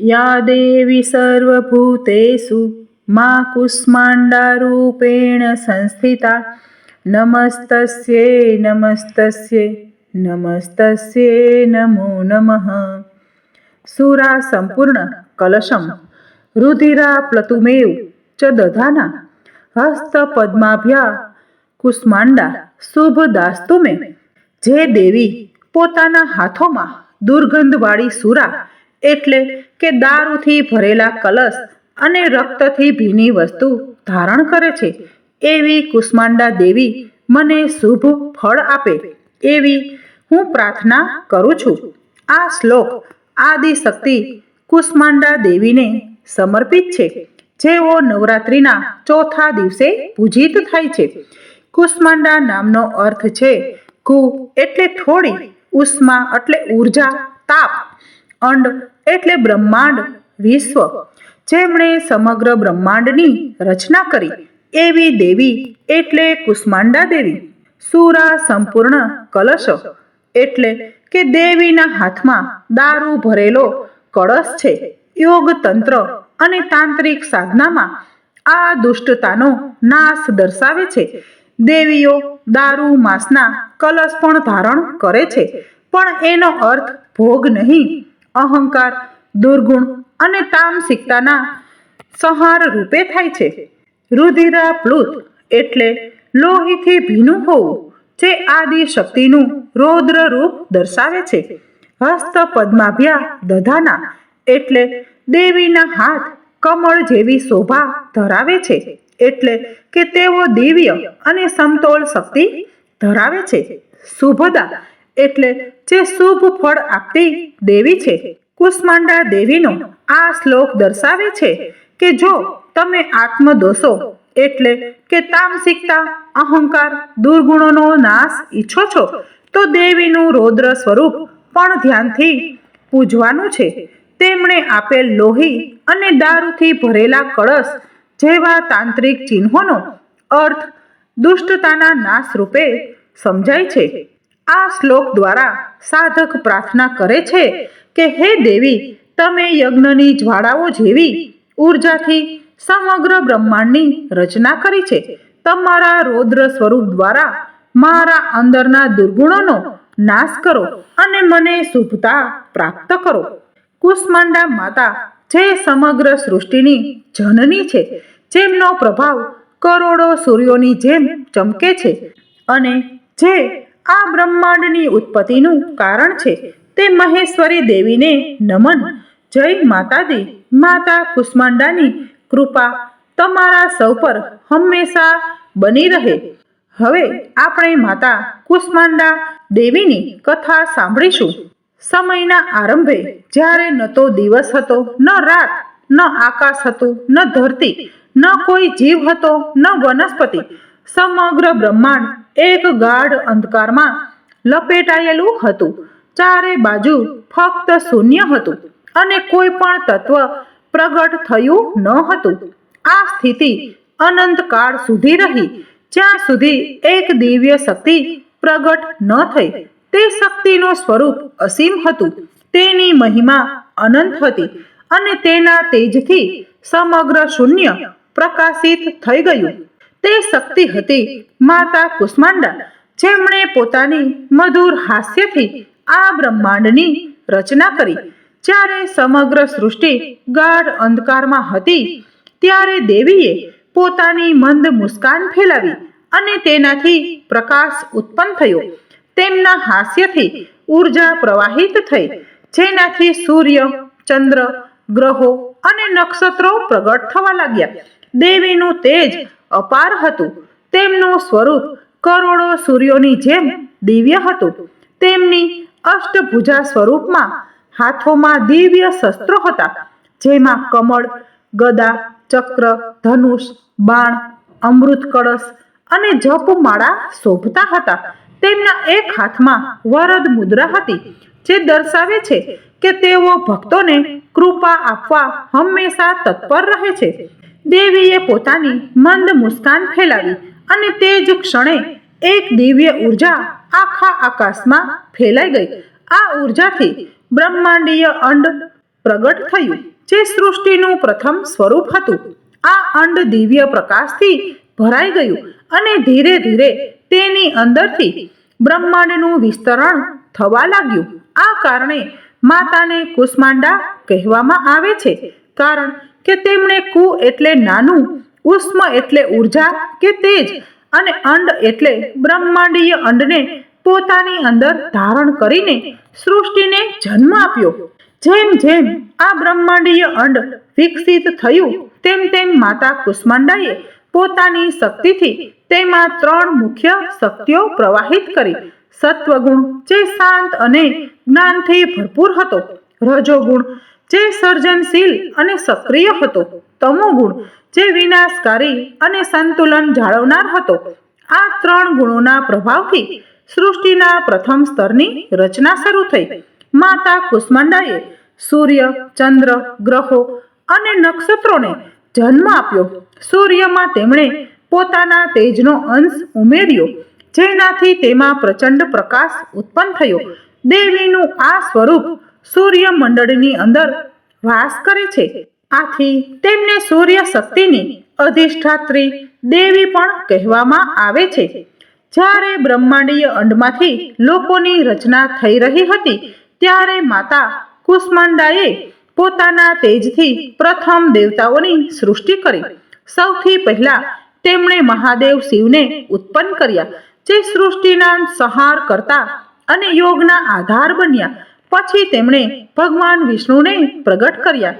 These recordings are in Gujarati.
યા દેવી સર્વભૂતેષુ, મા કુષ્માંડારૂપેણ સંસ્થિતા, નમસ્તસ્યે નમસ્તસ્યે નમસ્તસ્યે નમો નમઃ. સુરા સંપૂર્ણ કલશમ, રુધિરા પ્લતુમેવ ચ દધાના હસ્ત પદ્માભ્યા કુષ્માંડા શુભદાસ્તુમે. જે દેવી પોતાના હાથોમાં દુર્ગંધવાળી સુરા એટલે કે દારૂથી ભરેલા કલશ અને રક્તથી ભીની વસ્તુ ધારણ કરે છે. એવી કુષ્માંડા દેવી મને શુભ ફળ આપે એવી હું પ્રાર્થના કરું છું. આ શ્લોક આદિ શક્તિ કુષ્માંડા દેવીને સમર્પિત છે. જેઓ નવરાત્રિના ચોથા દિવસે પૂજિત થાય છે. કુષ્માંડા નામનો અર્થ છે કુ એટલે થોડી, ઉષ્મા એટલે ઊર્જા, તાપ. અંડ એટલે બ્રહ્માંડ, વિશ્વ. જેમણે સમગ્ર બ્રહ્માંડની રચના કરી એવી દેવી એટલે કુષ્માંડા દેવી, સુરા સંપૂર્ણ કલશ. એટલે કે દેવીના હાથમાં દારૂ ભરેલો કળશ છે. યોગ તંત્ર અને તાંત્રિક સાધનામાં આ દુષ્ટતાનો નાશ દર્શાવે છે. દેવીઓ દારૂ માંસના કલશ પણ ધારણ કરે છે. પણ એનો અર્થ ભોગ નહીં. અહંકાર, દુર્ગુણ અને તામસિકતાના સંહાર રૂપે થાય છે. રુધિરા પ્લુત એટલે લોહીથી ભીનું હોવું, જે આદિ શક્તિનું રૌદ્ર રૂપ દર્શાવે છે. હસ્ત પદ્માભ્યા દધાના એટલે દેવીના હાથ કમળ જેવી શોભા ધરાવે છે. એટલે કે તેઓ દિવ્ય અને સમતોલ શક્તિ ધરાવે છે. શુભદા એટલે જે શુભ ફળ આપતી દેવી છે, કુષ્માંડા દેવીનો આ શ્લોક દર્શાવે છે કે જો તમે આત્મદોષો એટલે કે તામસિકતા, અહંકાર, દુર્ગુણોનો નાશ ઈચ્છો છો, તો દેવીનું રૌદ્ર સ્વરૂપ પણ ધ્યાનથી પૂજવાનું છે. તેમણે આપેલ લોહી અને દારૂથી ભરેલા કળશ જેવા તાંત્રિક ચિહ્નોનો અર્થ દુષ્ટતાના નાશ રૂપે સમજાય છે. આ શ્લોક દ્વારા સાધક પ્રાર્થના કરે છે કે હે દેવી, તમે યજ્ઞની જ્વાળાઓ જેવી ઉર્જાથી સમગ્ર બ્રહ્માંડની રચના કરી છે. તમારા રૌદ્ર સ્વરૂપ દ્વારા મારા અંદરના દુર્ગુણોનો નાશ કરો અને મને શુભતા પ્રાપ્ત કરો. કુષ્માંડા માતા જે સમગ્ર સૃષ્ટિની જનની છે, જેમનો પ્રભાવ કરોડો સૂર્યોની જેમ ચમકે છે અને જે આ બ્રહ્માંડની ઉત્પત્તિનું કારણ છે. તે મહેશ્વરી દેવીને નમન. જય માતાજી. માતા કુષ્માંડાની કૃપા તમારા સૌ પર હંમેશા બની રહે. હવે આપણે માતા કુષ્માંડા દેવીની કથા સાંભળીશું. સમયના આરંભે જ્યારે ન તો દિવસ હતો, ન રાત, ન આકાશ હતું, ન ધરતી, ન કોઈ જીવ હતો, ન વનસ્પતિ. સમગ્ર બ્રહ્માંડ એક ગાઢ અંધકારમાં લપેટાયેલું હતું. ચારે બાજુ ફક્ત શૂન્ય હતું અને કોઈ પણ તત્વ પ્રગટ થયું ન હતું. આ સ્થિતિ અનંત કાળ સુધી રહી. જ્યાં સુધી એક દિવ્ય શક્તિ પ્રગટ ન થઈ, તે શક્તિનું સ્વરૂપ અસીમ હતું. તેની મહિમા અનંત હતી અને તેના તેજથી સમગ્ર શૂન્ય પ્રકાશિત થઈ ગયું. તે શક્તિ હતી માતા કુષ્માંડા. જેમણે પોતાની મધુર હાસ્યથી આ બ્રહ્માંડની રચના કરી. જ્યારે સમગ્ર સૃષ્ટિ ગાઢ અંધકારમાં હતી, ત્યારે દેવીએ પોતાની મંદ મુસ્કાન ફેલાવી અને તેનાથી પ્રકાશ ઉત્પન્ન થયો. તેમના હાસ્યથી ઊર્જા પ્રવાહિત થઈ, જેનાથી સૂર્ય, ચંદ્ર, ગ્રહો અને નક્ષત્રો પ્રગટ થવા લાગ્યા. દેવીનું તેજ અપાર હતું. તેમનું સ્વરૂપ કરોડો સૂર્યોની જેમ દિવ્ય હતું. તેમની અષ્ટભુજા સ્વરૂપમાં હાથોમાં દિવ્ય શસ્ત્રો હતા, જેમાં કમળ, ગદા, ચક્ર, ધનુષ, બાણ, અમૃત કળશ અને જપમાળા શોભતા હતા. તેમના એક હાથમાં વરદ મુદ્રા હતી, જે દર્શાવે છે કે તેઓ ભક્તોને કૃપા આપવા હંમેશા તત્પર રહે છે. દેવીએ પોતાની મંદ મુસ્કાન ફેલાવી અને તે જ ક્ષણે એક દિવ્ય ઊર્જા આખા આકાશમાં ફેલાઈ ગઈ. આ ઉર્જાથી બ્રહ્માંડીય અંડ પ્રગટ થયું, જે સૃષ્ટિનું પ્રથમ સ્વરૂપ હતું. આ અંડ દિવ્ય પ્રકાશથી ભરાઈ ગયું અને ધીરે ધીરે તેની અંદરથી બ્રહ્માંડનું વિસ્તરણ થવા લાગ્યું. આ કારણે માતાને કુષ્માંડા કહેવામાં આવે છે, કારણ કે તેમણે કુ એટલે નાનું, ઉષ્મ એટલે ઊર્જા કે તેજ, અને અંડ એટલે બ્રહ્માંડીય અંડને પોતાની અંદર ધારણ કરીને સૃષ્ટિને જન્મ આપ્યો. જેમ જેમ આ બ્રહ્માંડીય અંડ વિકસિત થયું, તેમ તેમ માતા કુષ્માંડાએ પોતાની શક્તિથી તેમાં ત્રણ મુખ્ય શક્તિઓ પ્રવાહિત કરી. સત્વગુણ જે શાંત અને જ્ઞાનથી ભરપૂર હતો. રજોગુણ જે સર્જનશીલ અને સક્રિય હતો તમોગુણ જે વિનાશકારી અને સંતુલન જાળવનાર હતો, આ ત્રણ ગુણોના પ્રભાવથી સૃષ્ટિના પ્રથમ સ્તરની રચના શરૂ થઈ. માતા કુષ્માંડાએ સૂર્ય, ચંદ્ર, ગ્રહો અને નક્ષત્રોને જન્મ આપ્યો. સૂર્યમાં તેમણે પોતાના તેજનો અંશ ઉમેર્યો, જેનાથી તેમાં પ્રચંડ પ્રકાશ ઉત્પન્ન થયો. દેવીનું આ સ્વરૂપ સૂર્ય મંડળની અંદર વાસ કરે છે. આથી તેમને સૂર્ય શક્તિની અધિષ્ઠાત્રી દેવી પણ કહેવામાં આવે છે. જ્યારે બ્રહ્માંડીય અંડમાંથી લોકોની રચના થઈ રહી હતી, ત્યારે માતા કુષ્માંડાએ પોતાના તેજથી પ્રથમ દેવતાઓની સૃષ્ટિ કરી. સૌથી પહેલા તેમણે મહાદેવ શિવને ઉત્પન્ન કર્યા, જે સૃષ્ટિના સંહાર કરતા અને યોગના આધાર બન્યા. પછી તેમણે ભગવાન વિષ્ણુને પ્રગટ કર્યા.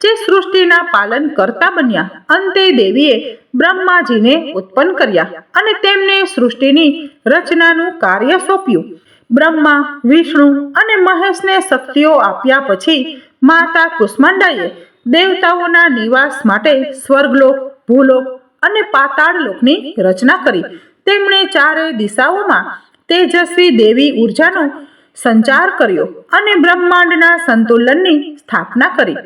જે સૃષ્ટિના પાલન કરતા બન્યા. અંતે દેવીએ બ્રહ્માજીને ઉત્પન્ન કર્યા અને તેમને સૃષ્ટિની રચનાનું કાર્ય સોંપ્યું. બ્રહ્મા, વિષ્ણુ અને મહેશને શક્તિઓ આપ્યા પછી માતા કુષ્માંડાએ દેવતાઓના નિવાસ માટે સ્વર્ગલોક, ભૂલોક અને પાતાળ લોકની રચના કરી. તેમણે ચારે દિશાઓમાં તેજસ્વી દેવી ઉર્જાનો સંચાર કર્યો અને બ્રહ્માંડના સંતુલનની સ્થાપના કરી.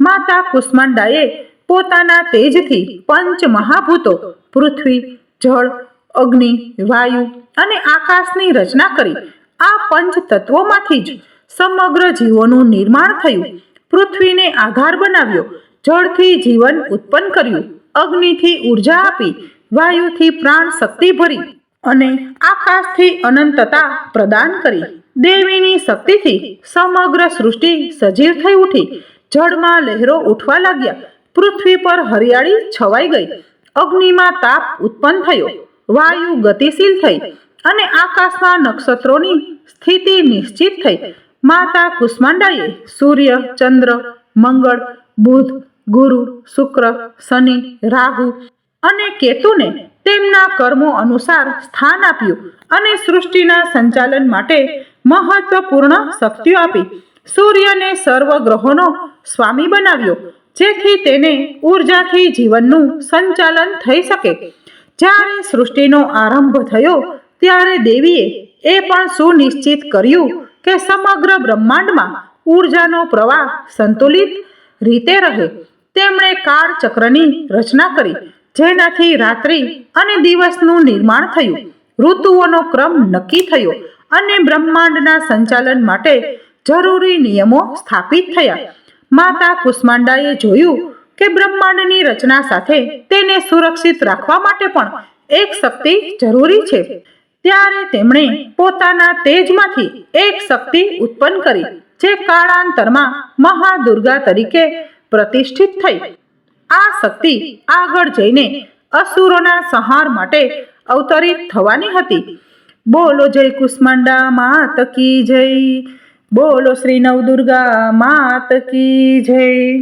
માતા કુષ્માંડાએ પોતાના તેજથી પંચ મહાભૂતો પૃથ્વી, જળ, અગ્નિ, વાયુ અને આકાશની રચના કરી. આ પંચ તત્વોમાંથી જ સમગ્ર જીવોનું નિર્માણ થયું. પૃથ્વીને આધાર બનાવ્યો. જળથી જીવન ઉત્પન્ન કર્યું. અગ્નિથી ઊર્જા આપી. વાયુથી પ્રાણ શક્તિ ભરી. અને આકાશથી અનંતતા પ્રદાન કરી. દેવીની શક્તિથી સમગ્ર સૃષ્ટિ સજીવ થઈ ઉઠી. જળમાં લહેરો ઉઠવા લાગ્યા. પૃથ્વી પર હરિયાળી છવાઈ ગઈ. અગ્નિમાં તાપ ઉત્પન્ન થયો. વાયુ ગતિશીલ થઈ અને આકાશમાં નક્ષત્રોની સ્થિતિ નિશ્ચિત થઈ. માતા કુષ્માંડાએ સૂર્ય, ચંદ્ર, મંગળ, બુધ, ગુરુ, શુક્ર, શનિ, રાહુ અને કેતુને તેમના કર્મો અનુસાર સ્થાન આપ્યું અને સૃષ્ટિના સંચાલન માટે મહત્વપૂર્ણ શક્તિઓ આપી. સૂર્યને સર્વ ગ્રહોનો સ્વામી બનાવ્યો, જેથી તેને ઉર્જાથી જીવનનું સંચાલન થઈ શકે. જ્યારે સૃષ્ટિનો આરંભ થયો, ત્યારે દેવીએ એ પણ સુનિશ્ચિત કર્યું કે સમગ્ર બ્રહ્માંડમાં ઉર્જાનો પ્રવાહ સંતુલિત રીતે રહે. તેમણે કાળ ચક્રની રચના કરી, જેનાથી રાત્રિ અને દિવસનું નિર્માણ થયું. ઋતુઓનો ક્રમ નક્કી થયો અને બ્રહ્માંડના સંચાલન માટે જરૂરી નિયમો સ્થાપિત થયા. માતા કુષ્માંડાએ જોયું કે બ્રહ્માંડની રચના સાથે તેને સુરક્ષિત રાખવા માટે પણ એક શક્તિ જરૂરી છે. ત્યારે તેમણે પોતાના તેજમાંથી એક શક્તિ ઉત્પન્ન કરી, જે કાળાંતરમાં મહાદુર્ગા તરીકે પ્રતિષ્ઠિત થઈ. આ શક્તિ આગળ જઈને અસુરોના સંહાર માટે અવતરિત થવાની હતી. બોલો જય કુષ્માંડા માત કી જય. બોલો શ્રી નવદુર્ગા માત કી જય.